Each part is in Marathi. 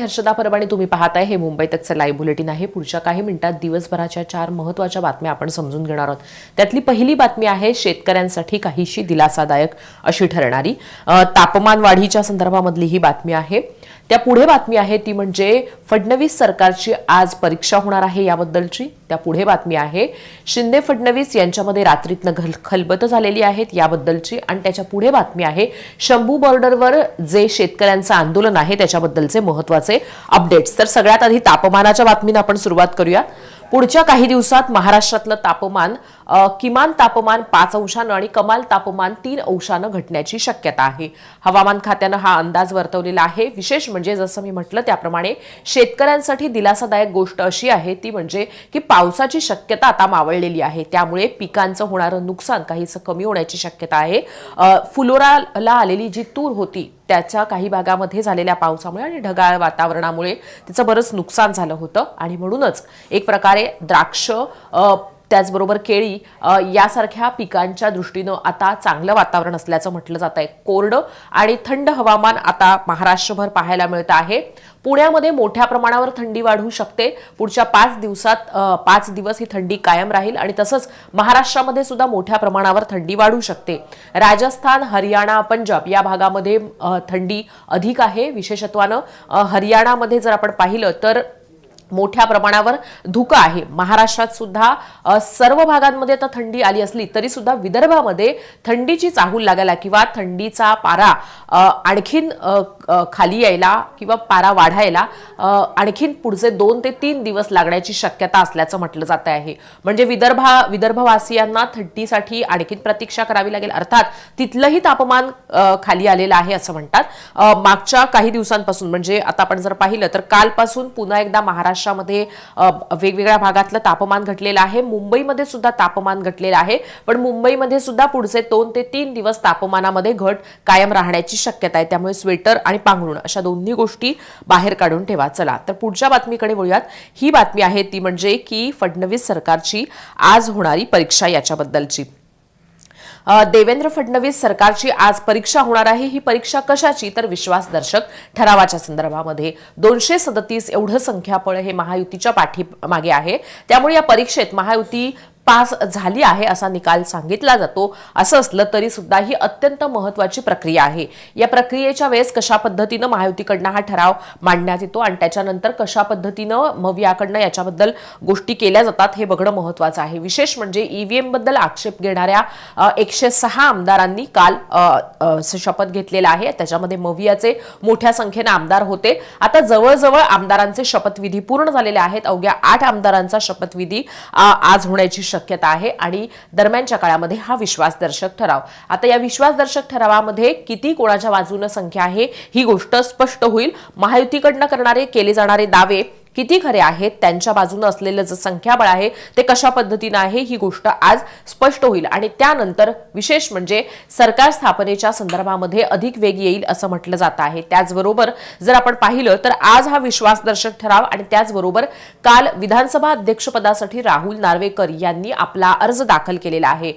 हर्षदा परबाणी तुम्ही पाहताय. हे मुंबई तकचं लाईव्ह बुलेटिन आहे. पुढच्या काही मिनिटात दिवसभराच्या चार महत्त्वाच्या बातम्या आपण समजून घेणार आहोत. त्यातली पहिली बातमी आहे शेतकऱ्यांसाठी काहीशी दिलासादायक अशी ठरणारी. तापमान वाढीच्या संदर्भामधली ही बातमी आहे. त्या पुढे बातमी आहे ती म्हणजे फडणवीस सरकारची आज परीक्षा होणार आहे याबद्दलची. त्या पुढे बातमी आहे शिंदे फडणवीस यांच्यामध्ये रात्रीतनं घल खलबत झालेली आहेत याबद्दलची आणि त्याच्या पुढे बातमी आहे शंभू बॉर्डरवर जे शेतकऱ्यांचं आंदोलन आहे त्याच्याबद्दलचे महत्त्वाचे अपडेट्स. तर सगळ्यात आधी तापमानाच्या बातमीनं आपण सुरुवात करूया. पुढच्या काही दिवसात महाराष्ट्रातलं तापमान किमान तापमान पाच अंशानं आणि कमाल तापमान तीन अंशानं घटण्याची शक्यता आहे. हवामान खात्यानं हा अंदाज वर्तवलेला आहे. विशेष म्हणजे जसं मी म्हटलं त्याप्रमाणे शेतकऱ्यांसाठी दिलासादायक गोष्ट अशी आहे ती म्हणजे की पावसाची शक्यता आता मावळलेली आहे. त्यामुळे पिकांचं होणारं नुकसान काहीसं कमी होण्याची शक्यता आहे. फुलोराला आलेली जी तूर होती त्याच्या काही भागामध्ये झालेल्या पावसामुळे आणि ढगाळ वातावरणामुळे तिचं बरंच नुकसान झालं होतं. आणि म्हणूनच एक प्रकारे द्राक्ष त्याचबरोबर केळी यासारख्या पिकांच्या दृष्टीनं आता चांगलं वातावरण असल्याचं म्हटलं जात आहे कोरडं आणि थंड हवामान आता महाराष्ट्रभर पाहायला मिळतं आहे. पुण्यामध्ये मोठ्या प्रमाणावर थंडी वाढू शकते. पुढच्या पाच दिवसात पाच दिवस ही थंडी कायम राहील आणि तसंच महाराष्ट्रामध्ये सुद्धा मोठ्या प्रमाणावर थंडी वाढू शकते. राजस्थान हरियाणा पंजाब या भागामध्ये थंडी अधिक आहे. विशेषत्वानं हरियाणामध्ये जर आपण पाहिलं तर मोठ्या प्रमाणावर धुकं आहे. महाराष्ट्रात सुद्धा सर्व भागांमध्ये आता थंडी आली असली तरी सुद्धा विदर्भामध्ये थंडीची चाहूल लागायला किंवा थंडीचा पारा आणखीन खाली यायला किंवा पारा वाढायला आणखीन पुढचे दोन ते तीन दिवस लागण्याची शक्यता असल्याचं म्हटलं जात आहे. म्हणजे विदर्भा विदर्भवासियांना थंडीसाठी आणखीन प्रतीक्षा करावी लागेल. अर्थात तिथलंही तापमान खाली आलेलं आहे असं म्हणतात. मागच्या काही दिवसांपासून म्हणजे आता आपण जर पाहिलं तर कालपासून पुन्हा एकदा महाराष्ट्रामध्ये वेगवेगळ्या भागातलं तापमान घटलेलं आहे. मुंबईमध्ये सुद्धा तापमान घटलेलं आहे. पण मुंबईमध्ये सुद्धा पुढचे दोन ते तीन दिवस तापमानामध्ये घट कायम राहण्याची शक्यता आहे. त्यामुळे स्वेटर आणि पांघरुण अशा दोन्ही गोष्टी बाहेर काढून ठेवा. चला तर पुढच्या बातमीकडे वळूयात. ही बातमी आहे ती म्हणजे की फडणवीस सरकारची आज होणारी परीक्षा याच्याबद्दलची. देवेंद्र फडणवीस सरकारची आज परीक्षा होणार आहे. ही परीक्षा कशाची? तर विश्वासदर्शक ठरावाच्या संदर्भामध्ये. दोनशे सदतीस एवढं संख्याबळ हे महायुतीच्या पाठीमागे आहे. त्यामुळे या परीक्षेत महायुती पास झाली आहे असा निकाल सांगितला जातो. असं असलं तरी सुद्धा ही अत्यंत महत्वाची प्रक्रिया आहे. या प्रक्रियेच्या वेळेस कशा पद्धतीनं महायुतीकडनं हा ठराव मांडण्यात येतो आणि त्याच्यानंतर कशा पद्धतीनं मग याकडनं याच्याबद्दल गोष्टी केल्या जातात हे बघणं महत्वाचं आहे. विशेष म्हणजे ईव्हीएमबद्दल आक्षेप घेणाऱ्या एकशे सहा आमदारांनी काल शपथ घेतलेला आहे. त्याच्यामध्ये मवियाचे मोठ्या संख्येनं आमदार होते. आता जवळजवळ आमदारांचे शपथविधी पूर्ण झालेले आहेत. अवघ्या आठ आमदारांचा शपथविधी आज होण्याची शक्यता आहे आणि दरम्यानच्या काळामध्ये हा विश्वासदर्शक ठराव. आता या विश्वासदर्शक ठरावामध्ये किती कोणाच्या बाजूनं संख्या आहे ही गोष्ट स्पष्ट होईल. महायुतीकडनं करणारे केले जाणारे दावे किती खरे आहेत त्यांच्या बाजूनं असलेलं जे संख्याबळ आहे ते कशा पद्धतीनं आहे ही गोष्ट आज स्पष्ट होईल. आणि त्यानंतर विशेष म्हणजे सरकार स्थापनेच्या संदर्भामध्ये अधिक वेग येईल असं म्हटलं जात आहे. त्याचबरोबर जर आपण पाहिलं तर आज हा विश्वासदर्शक ठराव आणि त्याचबरोबर काल विधानसभा अध्यक्षपदासाठी राहुल नार्वेकर यांनी आपला अर्ज दाखल केलेला आहे.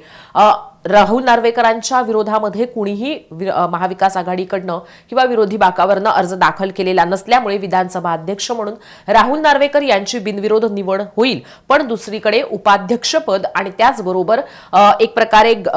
राहुल नार्वेकरांच्या विरोधामध्ये कुणीही वि- महाविकास आघाडीकडनं किंवा विरोधी बाकावरनं अर्ज दाखल केलेला नसल्यामुळे विधानसभा अध्यक्ष म्हणून राहुल नार्वेकर यांची बिनविरोध निवड होईल. पण दुसरीकडे उपाध्यक्षपद आणि त्याचबरोबर एक प्रकारे ग-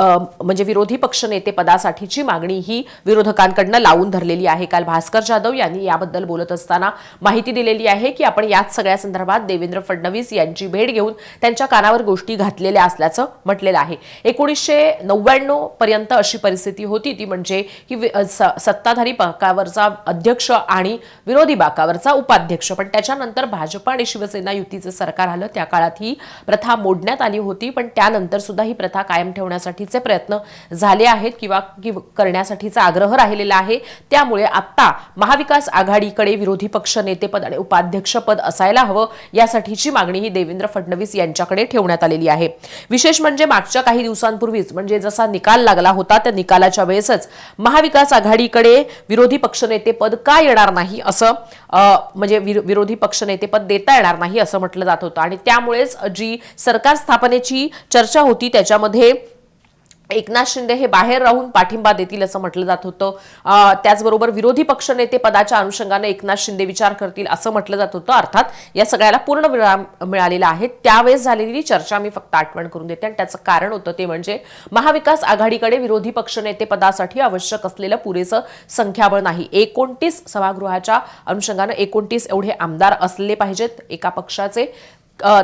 म्हणजे विरोधी पक्षनेते पदासाठीची मागणी ही विरोधकांकडनं लावून धरलेली आहे. काल भास्कर जाधव यांनी याबद्दल बोलत असताना माहिती दिलेली आहे की आपण याच सगळ्या संदर्भात देवेंद्र फडणवीस यांची भेट घेऊन त्यांच्या कानावर गोष्टी घातलेल्या असल्याचं म्हटलेलं आहे. एकोणीसशे नव्याण्णव पर्यंत अशी परिस्थिती होती. ती म्हणजे की स- सत्ताधारी बाकावरचा अध्यक्ष आणि विरोधी बाकावरचा उपाध्यक्ष. पण त्याच्यानंतर भाजप आणि शिवसेना युतीचं सरकार आलं. त्या काळात ही प्रथा मोडण्यात आली होती. पण त्यानंतर सुद्धा ही प्रथा कायम ठेवण्यासाठीचे प्रयत्न झाले आहेत किंवा किंवा करण्यासाठीचा आग्रह राहिलेला आहे. त्यामुळे आता महाविकास आघाडीकडे विरोधी पक्ष नेतेपद आणि उपाध्यक्षपद असायला हवं. यासाठीची मागणी ही देवेंद्र फडणवीस यांच्याकडे ठेवण्यात आलेली आहे. विशेष म्हणजे मागच्या काही दिवसांपूर्वीच म्हणजे जसा निकाल लागला होता त्या निकालाच्या वेळेसच महाविकास आघाडीकडे विरोधी पक्षनेतेपद का येणार नाही असं म्हणजे विरो- विरोधी पक्षनेतेपद देता येणार नाही असं म्हटलं जात होतं. आणि त्यामुळेच जी सरकार स्थापनेची चर्चा होती त्याच्यामध्ये एकनाथ शिंदे हे बाहेर राहून पाठिंबा देतील असं म्हटलं जात होतं. त्याचबरोबर विरोधी पक्षनेते पदाच्या अनुषंगाने एकनाथ शिंदे विचार करतील असं म्हटलं जात होतं. अर्थात या सगळ्याला पूर्ण विराम मिळालेला आहे. त्यावेळेस झालेली चर्चा मी फक्त आठवण करून देते. आणि त्याचं कारण होतं ते म्हणजे महाविकास आघाडीकडे विरोधी पक्षनेते पदासाठी आवश्यक असलेलं पुरेसं संख्याबळ नाही. एकोणतीस सभागृहाच्या अनुषंगानं एकोणतीस एवढे आमदार असले पाहिजेत. एका पक्षाचे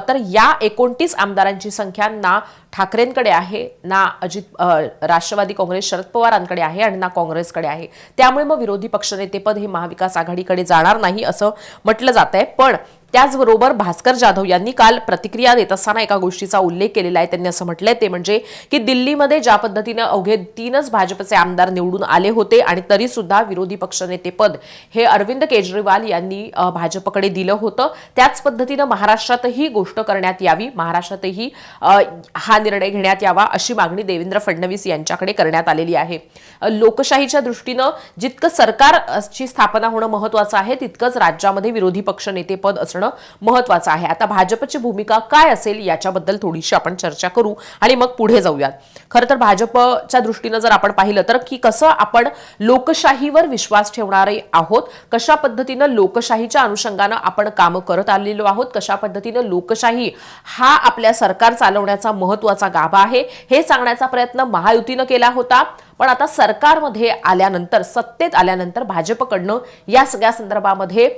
तर या एकोणतीस आमदारांची संख्या ना ठाकरेंकडे आहे ना अजित राष्ट्रवादी काँग्रेस शरद पवारांकडे आहे आणि ना काँग्रेसकडे आहे. त्यामुळे मग विरोधी पक्षनेतेपद हे महाविकास आघाडीकडे जाणार नाही असं म्हटलं जात आहे पण त्याचबरोबर भास्कर जाधव यांनी काल प्रतिक्रिया देत असताना एका गोष्टीचा उल्लेख केलेला आहे. त्यांनी असं म्हटलंय ते म्हणजे की दिल्लीमध्ये ज्या पद्धतीनं अवघे तीनच भाजपचे आमदार निवडून आले होते आणि तरी सुद्धा विरोधी पक्षनेतेपद हे अरविंद केजरीवाल यांनी भाजपकडे दिलं होतं. त्याच पद्धतीनं महाराष्ट्रातही गोष्ट करण्यात यावी महाराष्ट्रातही हा निर्णय घेण्यात यावा अशी मागणी देवेंद्र फडणवीस यांच्याकडे करण्यात आलेली आहे. लोकशाहीच्या दृष्टीनं जितकं सरकारची स्थापना होणं महत्वाचं आहे तितकंच राज्यामध्ये विरोधी पक्ष नेतेपद असणं महत्वाचं आहे. आता भाजपची भूमिका काय असेल याच्याबद्दल थोडीशी आपण चर्चा करू आणि मग पुढे जाऊयात. खरं तर भाजपच्या दृष्टीनं जर आपण पाहिलं तर की कसं आपण लोकशाहीवर विश्वास ठेवणारे आहोत कशा पद्धतीनं लोकशाहीच्या अनुषंगानं आपण कामं करत आलेलो आहोत कशा पद्धतीनं लोकशाही हा आपल्या सरकार चालवण्याचा महत्त्वाचा गाभा आहे हे सांगण्याचा प्रयत्न महायुतीनं केला होता. पण आता सरकारमध्ये आल्यानंतर सत्तेत आल्यानंतर भाजपकडनं या सगळ्या संदर्भामध्ये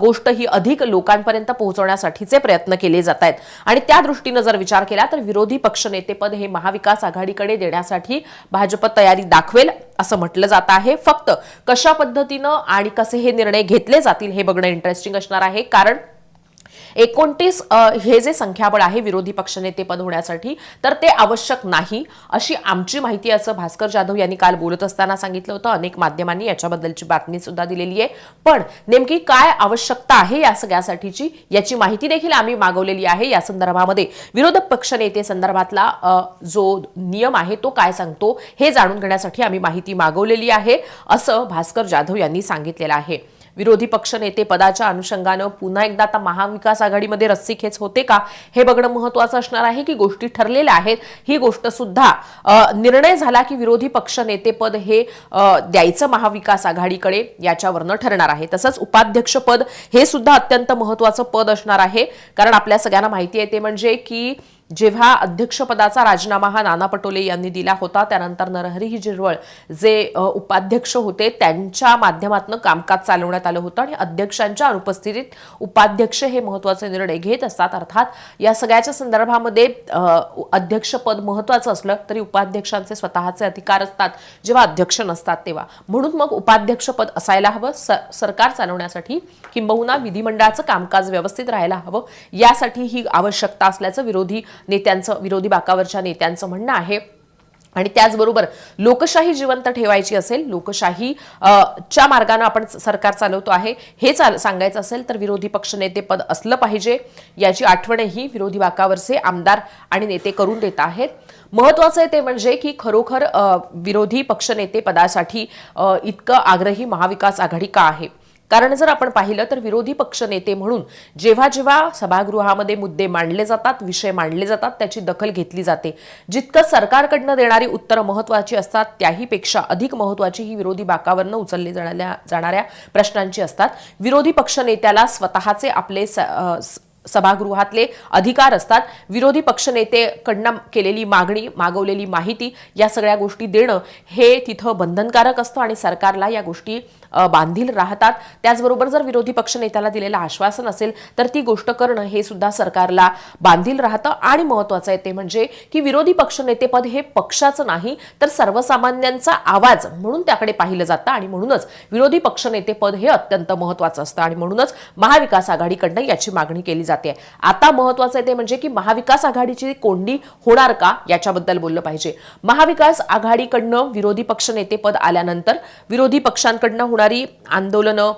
गोष्ट ही अधिक लोकांपर्यंत पोहोचवण्यासाठीचे प्रयत्न केले जात आहेत. आणि त्या दृष्टीनं जर विचार केला तर विरोधी पक्षनेतेपद हे महाविकास आघाडीकडे देण्यासाठी भाजप तयारी दाखवेल असं म्हटलं जात आहे. फक्त कशा पद्धतीनं आणि कसे हे निर्णय घेतले जातील हे बघणं इंटरेस्टिंग असणार आहे. कारण एकोणतीस हे जे संख्याबळ आहे विरोधी पक्षनेतेपद होण्यासाठी तर ते आवश्यक नाही अशी आमची माहिती असं भास्कर जाधव यांनी काल बोलत असताना सांगितलं होतं. अनेक माध्यमांनी याच्याबद्दलची बातमी सुद्धा दिलेली आहे. पण नेमकी काय आवश्यकता आहे या सगळ्यासाठीची याची माहिती देखील आम्ही मागवलेली आहे. या संदर्भामध्ये विरोधक पक्षनेते संदर्भातला जो नियम आहे तो काय सांगतो हे जाणून घेण्यासाठी आम्ही माहिती मागवलेली आहे असं भास्कर जाधव यांनी सांगितलेलं आहे. विरोधी पक्षनेते पदाच्या अनुषंगानं पुन्हा एकदा आता महाविकास आघाडीमध्ये रस्सीखेच होते का? हे बघणं महत्वाचं असणार आहे की गोष्टी ठरलेल्या आहेत. ही गोष्ट सुद्धा निर्णय झाला की विरोधी पक्षनेतेपद हे द्यायचं महाविकास आघाडीकडे याच्यावरनं ठरणार आहे. तसंच उपाध्यक्षपद हे सुद्धा अत्यंत महत्वाचं पद असणार आहे. कारण आपल्या सगळ्यांना माहिती आहे ते म्हणजे की जेव्हा अध्यक्षपदाचा राजीनामा हा नाना पटोले यांनी दिला होता त्यानंतर नरहरी झिरवळ जे उपाध्यक्ष होते त्यांच्या माध्यमातून कामकाज चालवण्यात आलं होतं आणि अध्यक्षांच्या अनुपस्थितीत उपाध्यक्ष हे महत्त्वाचे निर्णय घेत असतात. अर्थात या सगळ्याच्या संदर्भामध्ये अध्यक्षपद महत्वाचं असलं तरी उपाध्यक्षांचे स्वतःचे अधिकार असतात जेव्हा अध्यक्ष नसतात तेव्हा. म्हणून मग उपाध्यक्षपद असायला हवं स- सरकार चालवण्यासाठी किंबहुना विधिमंडळाचं कामकाज व्यवस्थित राहायला हवं यासाठी ही आवश्यकता असल्याचं विरोधी नेत्यांचं विरोधी बाकावरच्या नेत्यांचं म्हणणं आहे. आणि त्याचबरोबर लोकशाही जिवंत ठेवायची असेल लोकशाही च्या मार्गानं आपण सरकार चालवतो आहे हे चाल सांगायचं असेल तर विरोधी पक्षनेते पद असलं पाहिजे. याची आठवणही विरोधी बाकावरचे आमदार आणि नेते करून देत आहेत. महत्वाचं आहे ते म्हणजे की खरोखर विरोधी पक्षनेते पदासाठी इतकं आग्रही महाविकास आघाडी का आहे? कारण जर आपण पाहिलं तर विरोधी पक्षनेते म्हणून जेव्हा जेव्हा सभागृहामध्ये मुद्दे मांडले जातात विषय मांडले जातात त्याची दखल घेतली जाते. जितकं सरकारकडनं देणारी उत्तरं महत्वाची असतात त्याहीपेक्षा अधिक महत्वाची ही विरोधी बाकावरनं उचलली जाणाऱ्या जाणाऱ्या प्रश्नांची असतात. विरोधी पक्षनेत्याला स्वतःचे आपले स- सभागृहातले अधिकार असतात. विरोधी पक्षनेतेकडनं केलेली मागणी मागवलेली माहिती या सगळ्या गोष्टी देणं हे तिथं बंधनकारक असतं आणि सरकारला या गोष्टी बांधील राहतात. त्याचबरोबर जर विरोधी पक्षनेत्याला दिलेलं आश्वासन असेल तर ती गोष्ट करणं हे सुद्धा सरकारला बांधील राहतं. आणि महत्वाचं आहे ते म्हणजे की विरोधी पक्षनेतेपद हे पक्षाचं नाही तर सर्वसामान्यांचा आवाज म्हणून त्याकडे पाहिलं जातं आणि म्हणूनच विरोधी पक्षनेतेपद हे अत्यंत महत्वाचं असतं. आणि म्हणूनच महाविकास आघाडीकडनं याची मागणी केली जाते. आता महत्वाचं आहे ते म्हणजे की महाविकास आघाडीची कोंडी होणार का? याच्याबद्दल बोललं पाहिजे. महाविकास आघाडीकडनं विरोधी पक्षनेतेपद आल्यानंतर विरोधी पक्षांकडनं होणारी आंदोलनं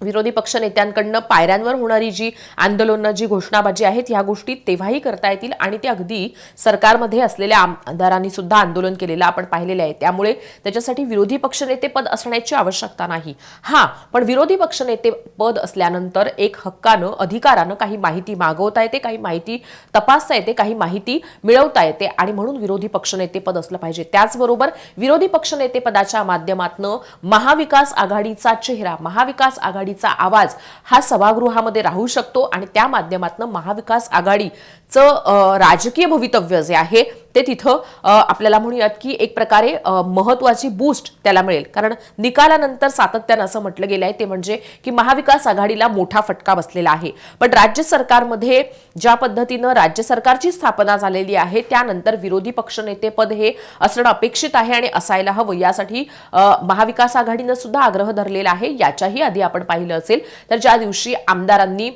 विरोधी पक्ष नेत्यांकडनं पायऱ्यांवर होणारी जी आंदोलनं जी घोषणाबाजी आहेत ह्या गोष्टी तेव्हाही करता येतील आणि ते अगदी सरकारमध्ये असलेल्या आमदारांनी सुद्धा आंदोलन केलेलं आपण पाहिलेलं आहे. त्यामुळे त्याच्यासाठी विरोधी पक्षनेते पद असण्याची आवश्यकता नाही. हा पण विरोधी पक्षनेते पद असल्यानंतर एक हक्कानं अधिकारानं काही माहिती मागवता येते काही माहिती तपासता येते काही माहिती मिळवता येते आणि म्हणून विरोधी पक्षनेते पद असलं पाहिजे. त्याचबरोबर विरोधी पक्षनेते पदाच्या माध्यमातनं महाविकास आघाडीचा चेहरा महाविकास आघाडी आघाडीचा आवाज हा सभागृहामध्ये राहू शकतो आणि त्या माध्यमातून महाविकास आघाडी चं राजकीय भवितव्य जे आहे ते तिथं आपल्याला म्हणूयात की एक प्रकारे महत्वाची बूस्ट त्याला मिळेल. कारण निकालानंतर सातत्यानं असं म्हटलं गेलं आहे ते म्हणजे की महाविकास आघाडीला मोठा फटका बसलेला आहे. पण राज्य सरकारमध्ये ज्या पद्धतीनं राज्य सरकारची स्थापना झालेली आहे त्यानंतर विरोधी पक्षनेतेपद हे असणं अपेक्षित आहे आणि असायला हवं. यासाठी महाविकास आघाडीनं सुद्धा आग्रह धरलेला आहे. याच्याही आधी आपण पाहिलं असेल तर ज्या दिवशी आमदारांनी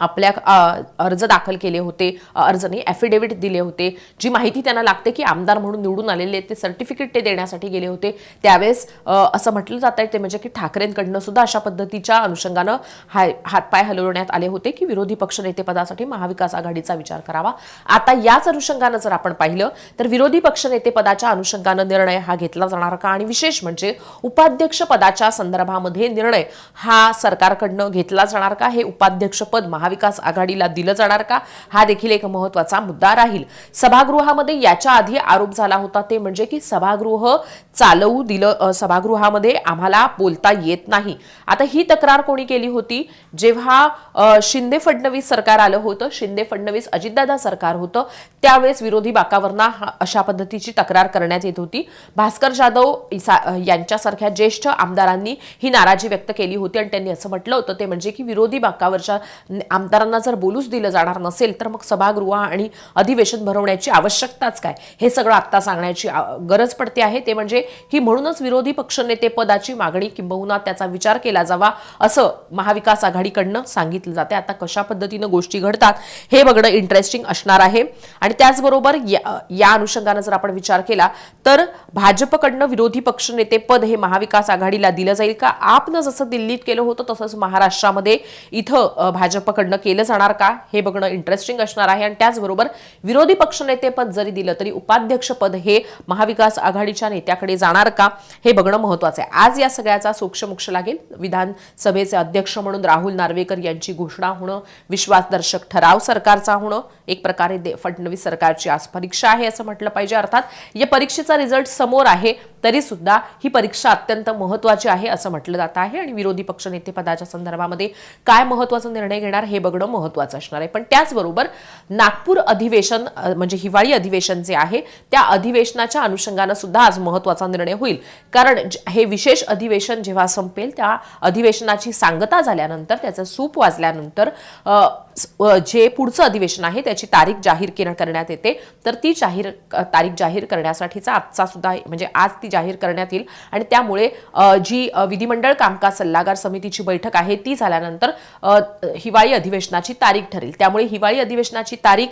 आपल्या अर्ज दाखल केले होते अर्जने अर्ज नाही ॲफिडेव्हिट दिले होते. जी माहिती त्यांना लागते की आमदार म्हणून निवडून आलेले ते सर्टिफिकेट ते देण्यासाठी गेले होते. त्यावेळेस असं म्हटलं जात आहे ते म्हणजे की ठाकरेंकडनं सुद्धा अशा पद्धतीच्या अनुषंगानं हाय हातपाय हलवण्यात आले होते की विरोधी पक्षनेतेपदासाठी महाविकास आघाडीचा विचार करावा. आता याच अनुषंगानं जर आपण पाहिलं तर विरोधी पक्षनेतेपदाच्या अनुषंगानं निर्णय हा घेतला जाणार का? आणि विशेष म्हणजे उपाध्यक्ष पदाच्या संदर्भामध्ये निर्णय हा सरकारकडनं घेतला जाणार का? हे उपाध्यक्षपद महा महाविकास आघाडीला दिलं जाणार का? हा देखील एक महत्त्वाचा मुद्दा राहील. सभागृहामध्ये याच्या आधी आरोप झाला होता ते म्हणजे की सभागृह चालवू दिलं सभागृहामध्ये आम्हाला बोलता येत नाही. आता ही तक्रार कोणी केली होती? जेव्हा शिंदे फडणवीस सरकार आलं होतं शिंदे फडणवीस अजितदादा सरकार होतं त्यावेळेस विरोधी बाकावरना हा- अशा पद्धतीची तक्रार करण्यात येत होती. भास्कर जाधव यांच्यासारख्या ज्येष्ठ आमदारांनी ही नाराजी व्यक्त केली होती आणि त्यांनी असं म्हटलं होतं ते म्हणजे की विरोधी बाकावरच्या आमदारांना जर बोलूच दिलं जाणार नसेल तर मग सभागृह आणि अधिवेशन भरवण्याची आवश्यकताच काय? हे सगळं आत्ता सांगण्याची गरज पडते आहे. ते म्हणजे की म्हणूनच विरोधी पक्षनेते पदाची मागणी किंबहुना त्याचा विचार केला जावा असं महाविकास आघाडीकडनं सांगितलं जाते आता कशा पद्धतीनं गोष्टी घडतात हे बघणं इंटरेस्टिंग असणार आहे. आणि त्याचबरोबर या या अनुषंगानं जर आपण विचार केला तर भाजपकडनं विरोधी पक्षनेते पद हे महाविकास आघाडीला दिलं जाईल का? आपनं जसं दिल्लीत केलं होतं तसंच महाराष्ट्रामध्ये इथं भाजपकडनं केलं जाणार का? हे बघणं इंटरेस्टिंग असणार आहे. आणि त्याचबरोबर विरोधी पक्षनेते पद जरी दिलं तरी उपाध्यक्ष पद हे महाविकास आघाडीच्या नेत्याकडे जाणार का हे बघणं महत्वाचं आहे. आज या सगळ्याचा सोक्षमोक्ष लागेल. विधानसभेचे अध्यक्ष म्हणून राहुल नार्वेकर यांची घोषणा होणं विश्वासदर्शक ठराव सरकारचा होणं एक प्रकारे दे- फडणवीस सरकारची आज परीक्षा आहे असं म्हटलं पाहिजे. अर्थात या परीक्षेचा रिझल्ट समोर आहे. तरी सुद्धा ही परीक्षा अत्यंत महत्वाची आहे असं म्हटलं जात आहे. आणि विरोधी पक्षनेते पदाच्या संदर्भामध्ये काय महत्त्वाचा निर्णय घेणार हे बघणं महत्वाचं असणार आहे. पण त्याचबरोबर नागपूर अधिवेशन म्हणजे हिवाळी अधिवेशन जे आहे त्या अधिवेशनाच्या अनुषंगानं सुद्धा आज महत्त्वाचा निर्णय होईल. कारण हे विशेष अधिवेशन जेव्हा संपेल त्या अधिवेशनाची सांगता झाल्यानंतर त्याचं सूप वाजल्यानंतर जे पुढचं अधिवेशन आहे त्याची तारीख जाहीर करण्यात येते. तर ती जाहीर तारीख जाहीर करण्यासाठीचा आजचा सुद्धा म्हणजे आज ती जाहीर करण्यात येईल. आणि त्यामुळे जी विधिमंडळ कामकाज सल्लागार समितीची बैठक आहे ती झाल्यानंतर हिवाळी अधिवेशनाची तारीख ठरेल. त्यामुळे हिवाळी अधिवेशनाची तारीख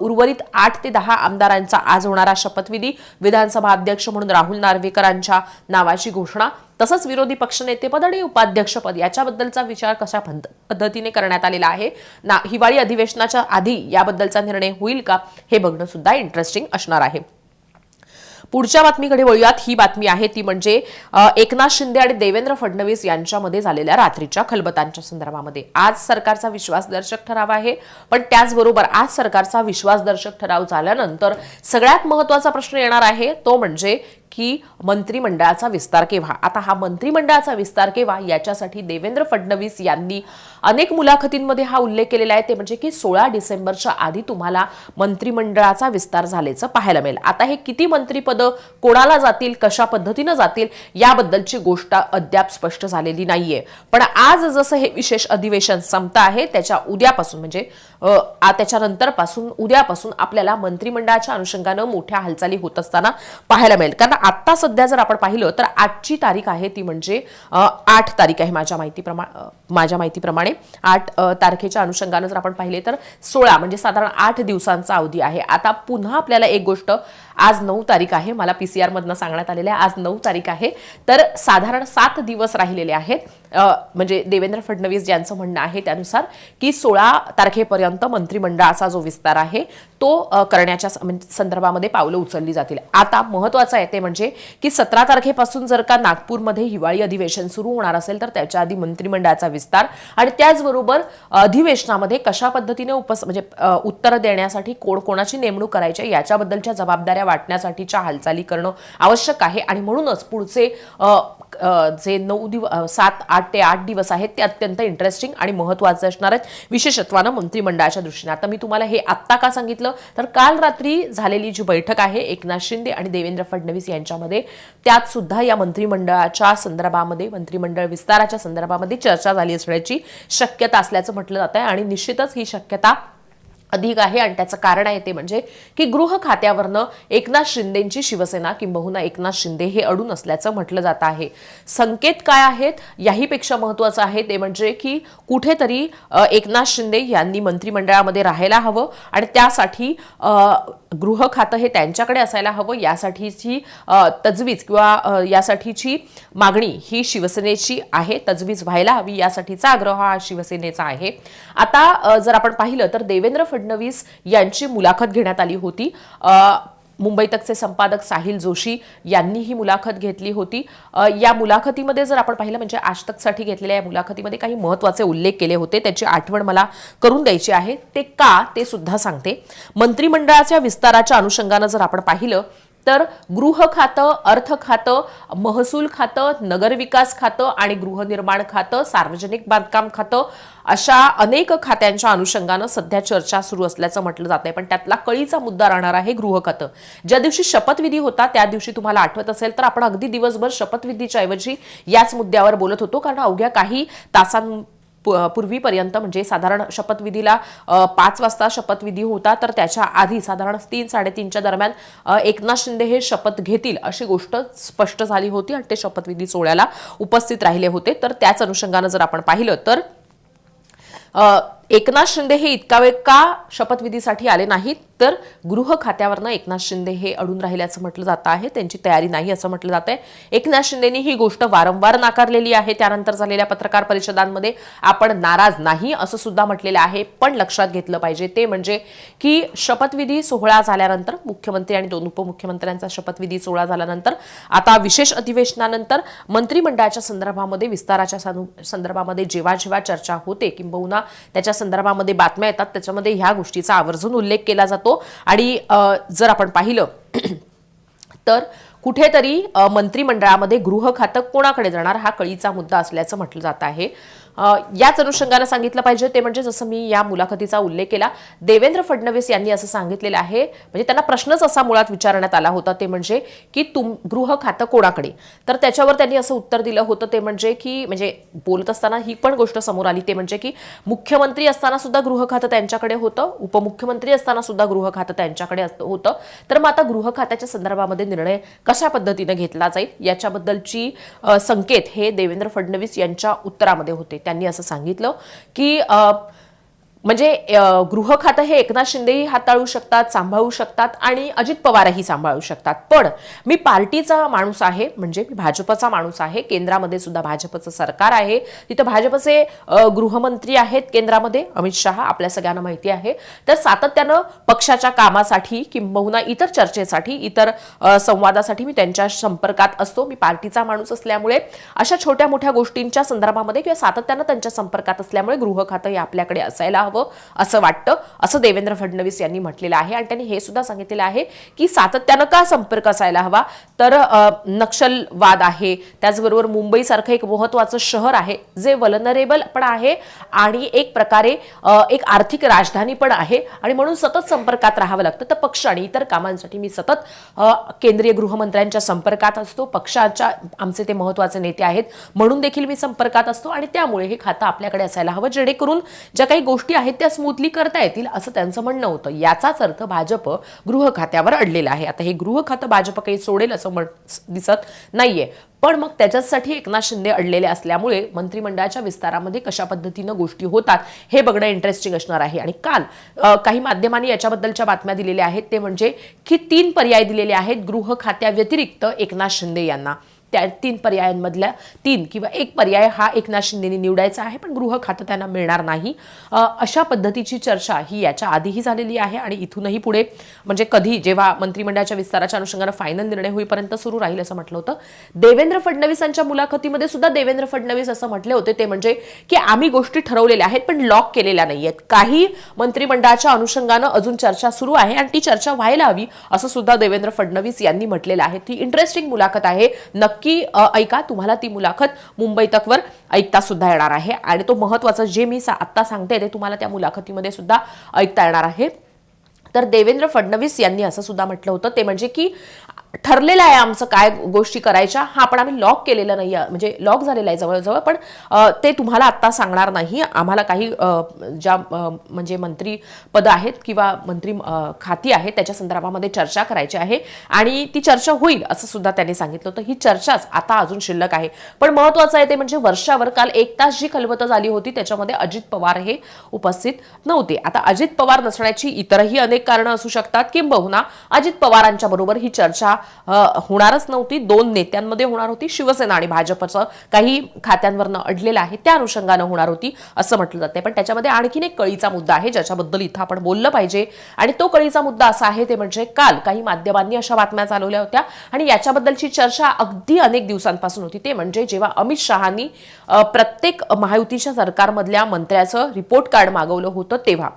उर्वरित आठ ते दहा आमदारांचा आज होणारा शपथविधी विधानसभा अध्यक्ष म्हणून राहुल नार्वेकरांच्या नावाची घोषणा तसंच विरोधी पक्षनेतेपद आणि उपाध्यक्षपद याच्याबद्दलचा विचार कशा पद्धतीने करण्यात आलेला आहे ना हिवाळी अधिवेशनाच्या आधी याबद्दलचा निर्णय होईल का हे बघणं सुद्धा इंटरेस्टिंग असणार आहे. पुढच्या बातमीकडे वळूयात. ही बातमी आहे ती म्हणजे एकनाथ शिंदे आणि देवेंद्र फडणवीस यांच्यामध्ये झालेल्या रात्रीच्या खलबतांच्या संदर्भामध्ये. आज सरकारचा विश्वासदर्शक ठराव आहे पण त्याचबरोबर आज सरकारचा विश्वासदर्शक ठराव झाल्यानंतर सगळ्यात महत्त्वाचा प्रश्न येणार आहे तो म्हणजे की मंत्रिमंडळाचा विस्तार केव्हा? आता हा मंत्रिमंडळाचा विस्तार केव्हा? याच्यासाठी देवेंद्र फडणवीस यांनी अनेक मुलाखतींमध्ये हा उल्लेख केलेला आहे. ते म्हणजे की सोळा डिसेंबरच्या आधी तुम्हाला मंत्रिमंडळाचा विस्तार झाल्याचं पाहायला मिळेल. आता हे किती मंत्रिपदं कोणाला जातील कशा पद्धतीनं जातील याबद्दलची गोष्ट अद्याप स्पष्ट झालेली नाहीये. पण आज जसं हे विशेष अधिवेशन संपत आहे त्याच्या उद्यापासून म्हणजे त्याच्यानंतरपासून आ- उद्यापासून आपल्याला मंत्रिमंडळाच्या अनुषंगानं मोठ्या हालचाली होत असताना पाहायला मिळेल. कारण आत्ता सध्या जर आपण पाहिलं तर आजची तारीख आहे ती म्हणजे आठ तारीख आहे माझ्या माहितीप्रमा माझ्या माहितीप्रमाणे. आठ तारखेच्या अनुषंगानं जर आपण पाहिले तर सोळा म्हणजे साधारण आठ दिवसांचा अवधी आहे. आता पुन्हा आपल्याला एक गोष्ट आज नऊ तारीख आहे मला पी सी आरमधनं सांगण्यात आलेलं आहे आज नऊ तारीख आहे. तर साधारण सात दिवस राहिलेले आहेत. म्हणजे देवेंद्र फडणवीस ज्यांचं म्हणणं आहे त्यानुसार की सोळा तारखेपर्यंत मंत्रिमंडळाचा जो विस्तार आहे तो करण्याच्या स- म्हणजे संदर्भामध्ये पावलं उचलली जातील. आता महत्वाचं आहे ते म्हणजे की सतरा तारखेपासून जर का नागपूरमध्ये हिवाळी अधिवेशन सुरू होणार असेल तर त्याच्या आधी मंत्रिमंडळाचा विस्तार आणि त्याचबरोबर अधिवेशनामध्ये कशा पद्धतीने उपस म्हणजे उत्तरं उत्तर देण्यासाठी कोण कोणाची नेमणूक करायची याच्याबद्दलच्या जबाबदाऱ्या वाटण्यासाठीच्या हालचाली करणं आवश्यक आहे. आणि म्हणूनच पुढचे जे नऊ दिवस सात आठ ते आठ दिवस आहेत. ते अत्यंत इंटरेस्टिंग आणि महत्त्वाचे असणार आहेत. विशेषत्वानं मंत्रिमंडळाच्या दृष्टीने. आता मी तुम्हाला हे आत्ता का सांगितलं? तर काल रात्री झालेली जी बैठक आहे एकनाथ शिंदे आणि देवेंद्र फडणवीस यांच्यामध्ये त्यात सुद्धा या मंत्रिमंडळाच्या संदर्भामध्ये मंत्रिमंडळ विस्ताराच्या संदर्भामध्ये चर्चा झाली असण्याची शक्यता असल्याचं म्हटलं जात आहे आणि निश्चितच ही शक्यता अधिक आहे आणि त्याचं कारण आहे ते म्हणजे की गृह खात्यावरनं एकनाथ शिंदेची शिवसेना किंबहुना एकनाथ शिंदे हे अडून असल्याचं म्हटलं जात आहे. संकेत काय आहेत? याहीपेक्षा महत्वाचं आहे ते म्हणजे की कुठेतरी एकनाथ शिंदे यांनी मंत्रिमंडळामध्ये राहायला हवं आणि त्यासाठी गृह खातं हे त्यांच्याकडे असायला हवं. यासाठीची तजवीज किंवा यासाठीची मागणी ही शिवसेनेची आहे. तजवीज व्हायला हवी यासाठीचा आग्रह हा शिवसेनेचा आहे. आता जर आपण पाहिलं तर देवेंद्र फडणवीस यांची मुलाखत घेण्यात आली होती. मुंबई तकचे संपादक साहिल जोशी यांनी ही मुलाखत घेतली होती. या मुलाखतीमध्ये जर आपण पाहिलं म्हणजे आज तकसाठी घेतलेल्या या मुलाखतीमध्ये काही महत्त्वाचे उल्लेख केले होते. त्याची आठवण मला करून द्यायची आहे. ते का ते सुद्धा सांगते. मंत्रिमंडळाच्या विस्ताराच्या अनुषंगानं जर आपण पाहिलं तर गृह खातं अर्थ खातं महसूल खातं नगरविकास खातं आणि गृहनिर्माण खातं सार्वजनिक बांधकाम खातं अशा अनेक खात्यांच्या अनुषंगानं सध्या चर्चा सुरू असल्याचं म्हटलं जात आहे पण त्यातला कळीचा मुद्दा राहणार आहे गृह खातं. ज्या दिवशी शपथविधी होता त्या दिवशी तुम्हाला आठवत असेल तर आपण अगदी दिवसभर शपथविधीच्या ऐवजी याच मुद्द्यावर बोलत होतो. कारण अवघ्या काही तासां पूर्वीपर्यंत म्हणजे साधारण शपथविधीला पाच वाजता शपथविधी होता तर त्याच्या आधी साधारण तीन साडेतीनच्या दरम्यान एकनाथ शिंदे हे शपथ घेतील अशी गोष्ट स्पष्ट झाली होती आणि ते शपथविधी सोहळ्याला उपस्थित राहिले होते. तर त्याच अनुषंगानं जर आपण पाहिलं तर एकनाथ शिंदे हे इतका वेळ का शपथविधीसाठी आले नाहीत? तर गृह खात्यावरनं एकनाथ शिंदे हे अडून राहिल्याचं म्हटलं जात आहे. त्यांची तयारी नाही असं म्हटलं जात आहे. एकनाथ शिंदेनी ही गोष्ट वारंवार नाकारलेली आहे. त्यानंतर झालेल्या पत्रकार परिषदांमध्ये आपण नाराज नाही असं सुद्धा म्हटलेलं आहे. पण लक्षात घेतलं पाहिजे ते म्हणजे की शपथविधी सोहळा झाल्यानंतर मुख्यमंत्री आणि दोन उपमुख्यमंत्र्यांचा शपथविधी सोहळा झाल्यानंतर आता विशेष अधिवेशनानंतर मंत्रिमंडळाच्या संदर्भामध्ये विस्ताराच्या संदर्भामध्ये जेव्हा जेव्हा चर्चा होते किंबहुना त्याच्या संदर्भामध्ये बातम्या येतात. त्याच्यामध्ये ह्या गोष्टीचा आवर्जून उल्लेख केला जातो. आणि जर आपण पाहिलं तर कुठेतरी मंत्रिमंडळामध्ये गृह खातं कोणाकडे जाणार हा कळीचा मुद्दा असल्याचं म्हटलं जात आहे. याच अनुषंगानं सांगितलं पाहिजे ते म्हणजे जसं मी या मुलाखतीचा उल्लेख केला देवेंद्र फडणवीस यांनी असं सांगितलेलं आहे म्हणजे त्यांना प्रश्नच असा मुळात विचारण्यात आला होता ते म्हणजे की तुम गृह खातं कोणाकडे? तर त्याच्यावर त्यांनी असं उत्तर दिलं होतं ते म्हणजे की म्हणजे बोलत असताना ही पण गोष्ट समोर आली ते म्हणजे की मुख्यमंत्री असताना सुद्धा गृह खातं त्यांच्याकडे होतं उपमुख्यमंत्री असताना सुद्धा गृह खातं त्यांच्याकडे होतं. तर मग आता गृह खात्याच्या संदर्भामध्ये निर्णय कशा पद्धतीने घेतला जाईल याच्याबद्दलची संकेत हे देवेंद्र फडणवीस यांच्या उत्तरामध्ये होते. त्यांनी असं सांगितलं की अ, म्हणजे गृह खातं हे एकनाथ शिंदेही हाताळू शकतात सांभाळू शकतात आणि अजित पवारही सांभाळू शकतात. पण मी पार्टीचा माणूस आहे म्हणजे मी भाजपचा माणूस आहे केंद्रामध्ये सुद्धा भाजपचं सरकार आहे. तिथं भाजपचे गृहमंत्री आहेत केंद्रामध्ये अमित शहा आपल्या सगळ्यांना माहिती आहे. तर सातत्यानं पक्षाच्या कामासाठी किंबहुना इतर चर्चेसाठी इतर संवादासाठी मी त्यांच्या संपर्कात असतो. मी पार्टीचा माणूस असल्यामुळे अशा छोट्या मोठ्या गोष्टींच्या संदर्भामध्ये किंवा सातत्यानं त्यांच्या संपर्कात असल्यामुळे गृह खातं हे आपल्याकडे असायला हवं. असं वाटतं असं देवेंद्र फडणवीस यांनी म्हटलेलं आहे. आणि त्यांनी हे सुद्धा सांगितलेलं आहे की सातत्यानं का संपर्क असायला हवा? तर नक्षलवाद आहे. त्याचबरोबर मुंबईसारखं एक महत्वाचं शहर आहे जे वलनरेबल पण आहे आणि एक प्रकारे एक आर्थिक राजधानी पण आहे. आणि म्हणून सतत संपर्कात राहावं लागतं. तर पक्ष आणि इतर कामांसाठी मी सतत केंद्रीय गृहमंत्र्यांच्या संपर्कात असतो. पक्षाच्या आमचे ते महत्त्वाचे नेते आहेत. म्हणून देखील मी संपर्कात असतो. आणि त्यामुळे हे खातं आपल्याकडे असायला हवं जेणेकरून ज्या काही गोष्टी आहेत त्या स्मूथली करता येतील असं त्यांचं म्हणणं होतं. याचाच अर्थ भाजप गृह खात्यावर अडलेलं आहे. आता हे गृह खातं भाजप काही सोडेल असं म्हण- दिसत नाहीये. पण मग त्याच्यासाठी एकनाथ शिंदे अडलेले असल्यामुळे मंत्रिमंडळाच्या विस्तारामध्ये कशा पद्धतीनं गोष्टी होतात हे बघणं इंटरेस्टिंग असणार आहे. आणि काल काही माध्यमांनी याच्याबद्दलच्या बातम्या दिलेल्या आहेत. ते म्हणजे की तीन पर्याय दिलेले आहेत गृह खात्याव्यतिरिक्त एकनाथ शिंदे यांना. त्या तीन पर्यायांमधल्या तीन किंवा एक पर्याय हा एकनाथ शिंदेनी निवडायचा आहे पण गृह खातं त्यांना मिळणार नाही. अशा पद्धतीची चर्चा ही याच्या आधीही झालेली आहे आणि इथूनही पुढे म्हणजे कधी जेव्हा मंत्रिमंडळाच्या विस्ताराच्या अनुषंगानं फायनल निर्णय होईपर्यंत सुरू राहील असं म्हटलं होतं. देवेंद्र फडणवीसांच्या मुलाखतीमध्ये सुद्धा देवेंद्र फडणवीस असं म्हटले होते ते म्हणजे की आम्ही गोष्टी ठरवलेल्या आहेत पण लॉक केलेल्या नाही आहेत. काही मंत्रिमंडळाच्या अनुषंगानं अजून चर्चा सुरू आहे आणि ती चर्चा व्हायला हवी असं सुद्धा देवेंद्र फडणवीस यांनी म्हटलेलं आहे. ती इंटरेस्टिंग मुलाखत आहे. नक्की नक्की ऐका तुम्हाला ती मुलाखत मुंबई तकवर ऐकता सुद्धा येणार आहे. आणि तो महत्वाचं जे मी सा- आत्ता सांगते ते तुम्हाला त्या मुलाखतीमध्ये सुद्धा ऐकता येणार आहे. तर देवेंद्र फडणवीस यांनी असं सुद्धा म्हटलं होतं. ते म्हणजे की ठरलेलं आहे आमचं काय गोष्टी करायच्या. हा पण आम्ही लॉक केलेलं नाही आहे म्हणजे लॉक झालेलं आहे जवळजवळ. पण ते तुम्हाला आत्ता सांगणार नाही. आम्हाला काही ज्या म्हणजे मंत्री पद आहेत किंवा मंत्री खाती आहेत त्याच्या संदर्भामध्ये चर्चा करायची आहे. आणि ती चर्चा होईल असं सुद्धा त्यांनी सांगितलं होतं. ही चर्चाच आता अजून शिल्लक आहे. पण महत्वाचं आहे ते म्हणजे वर्षावर काल एक तास जी खलबतं झाली होती त्याच्यामध्ये अजित पवार हे उपस्थित नव्हते. आता अजित पवार नसण्याची इतरही अनेक कारणं असू शकतात. किंबहुना अजित पवारांच्या बरोबर ही चर्चा होणारच नव्हती. दोन नेत्यांमध्ये होणार होती. शिवसेना आणि भाजपचं काही खात्यांवरनं अडलेलं आहे. त्या अनुषंगानं होणार होती असं म्हटलं जाते पण त्याच्यामध्ये आणखीन एक कळीचा मुद्दा आहे ज्याच्याबद्दल इथं आपण बोललं पाहिजे. आणि तो कळीचा मुद्दा असा आहे ते म्हणजे काल काही माध्यमांनी अशा बातम्या चालवल्या होत्या. आणि याच्याबद्दलची चर्चा अगदी अनेक दिवसांपासून होती. ते म्हणजे जेव्हा अमित शहानी प्रत्येक महायुतीच्या सरकारमधल्या मंत्र्याचं रिपोर्ट कार्ड मागवलं होतं तेव्हा.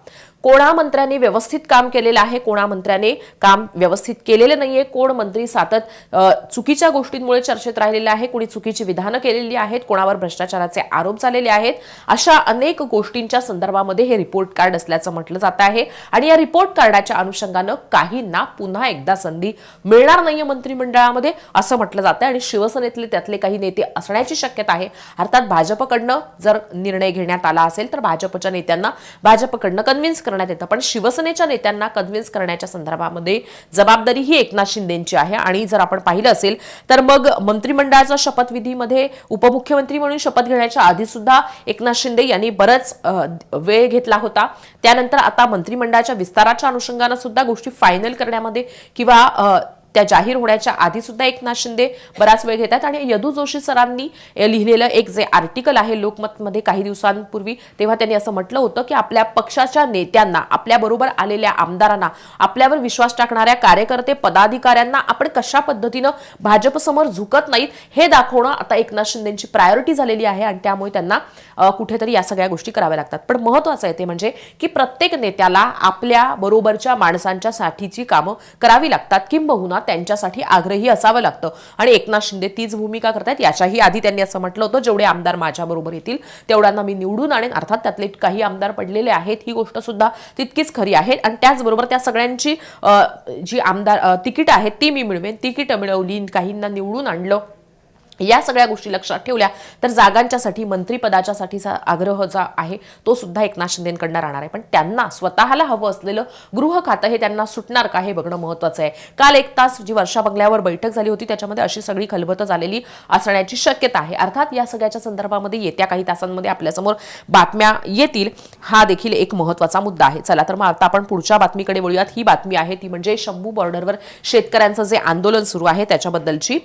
कोणा मंत्र्यांनी व्यवस्थित काम केलेलं आहे कोणा मंत्र्याने काम व्यवस्थित केलेलं नाहीये कोण मंत्री सातत चुकीच्या गोष्टींमुळे चर्चेत राहिलेले आहे कोणी चुकीची विधानं केलेली आहेत कोणावर भ्रष्टाचाराचे आरोप झालेले आहेत अशा अनेक गोष्टींच्या संदर्भामध्ये हे रिपोर्ट कार्ड असल्याचं म्हटलं जात आहे. आणि या रिपोर्ट कार्डाच्या अनुषंगानं काहींना पुन्हा एकदा संधी मिळणार नाहीये मंत्रिमंडळामध्ये असं म्हटलं जातं आणि शिवसेनेतले त्यातले काही नेते असण्याची शक्यता आहे. अर्थात भाजपकडनं जर निर्णय घेण्यात आला असेल तर भाजपच्या नेत्यांना भाजपकडनं कन्व्हिन्स करण्यात येतं. पण शिवसेनेच्या नेत्यांना कन्व्हिन्स करण्याच्या संदर्भामध्ये जबाबदारी ही एकनाथ शिंदेची आहे. आणि जर आपण पाहिलं असेल तर मग मंत्रिमंडळाच्या शपथविधीमध्ये उपमुख्यमंत्री म्हणून शपथ घेण्याच्या आधी सुद्धा एकनाथ शिंदे यांनी बराच वेळ घेतला होता. त्यानंतर आता मंत्रिमंडळाच्या विस्ताराच्या अनुषंगानं सुद्धा गोष्टी फायनल करण्यामध्ये किंवा त्या जाहीर होण्याच्या आधी सुद्धा एकनाथ शिंदे बराच वेळ घेतात आणि यदू जोशी सरांनी लिहिलेलं एक जे आर्टिकल आहे लोकमतमध्ये काही दिवसांपूर्वी तेव्हा त्यांनी असं म्हटलं होतं की आपल्या पक्षाच्या नेत्यांना आपल्याबरोबर आलेल्या आमदारांना आपल्यावर विश्वास टाकणाऱ्या कार्यकर्ते पदाधिकाऱ्यांना आपण कशा पद्धतीनं भाजपसमोर झुकत नाहीत हे दाखवणं आता एकनाथ शिंदेची प्रायोरिटी झालेली आहे आणि त्यामुळे त्यांना कुठेतरी या सगळ्या गोष्टी कराव्या लागतात. पण महत्वाचं आहे ते म्हणजे की प्रत्येक नेत्याला आपल्या बरोबरच्या माणसांच्या साठीची कामं करावी लागतात किंबहुना त्यांच्यासाठी आग्रही असावं लागतं. आणि एकनाथ शिंदे तीच भूमिका करतायत याच्याही आधी त्यांनी असं म्हटलं होतं जेवढे आमदार माझ्याबरोबर येतील तेवढ्यांना मी निवडून आणेन. अर्थात त्यातले काही आमदार पडलेले आहेत ही गोष्ट सुद्धा तितकीच खरी आहे. आणि त्याचबरोबर त्या सगळ्यांची जी आमदार तिकीट आहेत ती मी मिळवेन. तिकीट मिळवली काहींना निवडून आणलं या सगळ्या गोष्टी लक्षात ठेवल्या तर जागांच्यासाठी मंत्रिपदाच्यासाठीचा आग्रह जो आहे तो सुद्धा एकनाथ शिंदेकडनं राहणार आहे. पण त्यांना स्वतःला हवं असलेलं गृह खातं हे त्यांना सुटणार का हे बघणं महत्वाचं आहे. काल एक तास जी वर्षा बंगल्यावर बैठक झाली होती त्याच्यामध्ये अशी सगळी खलबतं झालेली असण्याची शक्यता आहे. अर्थात या सगळ्याच्या संदर्भामध्ये येत्या काही तासांमध्ये आपल्यासमोर बातम्या येतील हा देखील एक महत्त्वाचा मुद्दा आहे. चला तर मग आता आपण पुढच्या बातमीकडे वळूयात. ही बातमी आहे ती म्हणजे शंभू बॉर्डरवर शेतकऱ्यांचं जे आंदोलन सुरू आहे त्याच्याबद्दलची.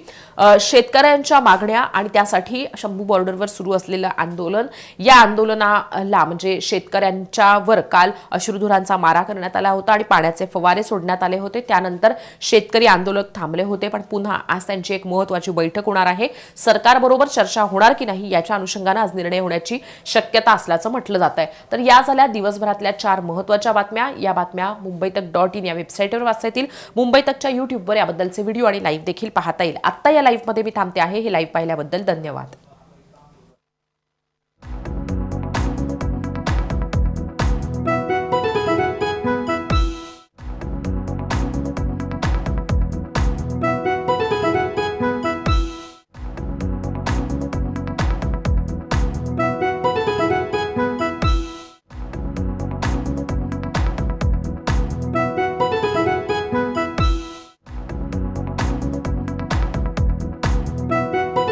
शेतकऱ्यांच्या मागण्या आणि त्यासाठी शंभू बॉर्डरवर सुरू असलेलं आंदोलन. या आंदोलनाला म्हणजे शेतकऱ्यांच्यावर काल अश्रुधुरांचा मारा करण्यात आला होता आणि पाण्याचे फवारे सोडण्यात आले होते. त्यानंतर शेतकरी आंदोलक थांबले होते पण पुन्हा आज त्यांची एक महत्वाची बैठक होणार आहे. सरकारबरोबर चर्चा होणार की नाही याच्या अनुषंगानं आज निर्णय होण्याची शक्यता असल्याचं म्हटलं जात आहे. तर या झाल्या दिवसभरातल्या चार महत्त्वाच्या बातम्या. या बातम्या मुंबई तक डॉट इन या वेबसाईटवर वाचता येतील. मुंबई तकच्या युट्यूबवर याबद्दलचे व्हिडिओ आणि लाईव्ह देखील पाहता येईल. आत्ता या लाईव्हमध्ये मी थांबते आहे. हे लाईव्ह पाहिल्याबद्दल धन्यवाद.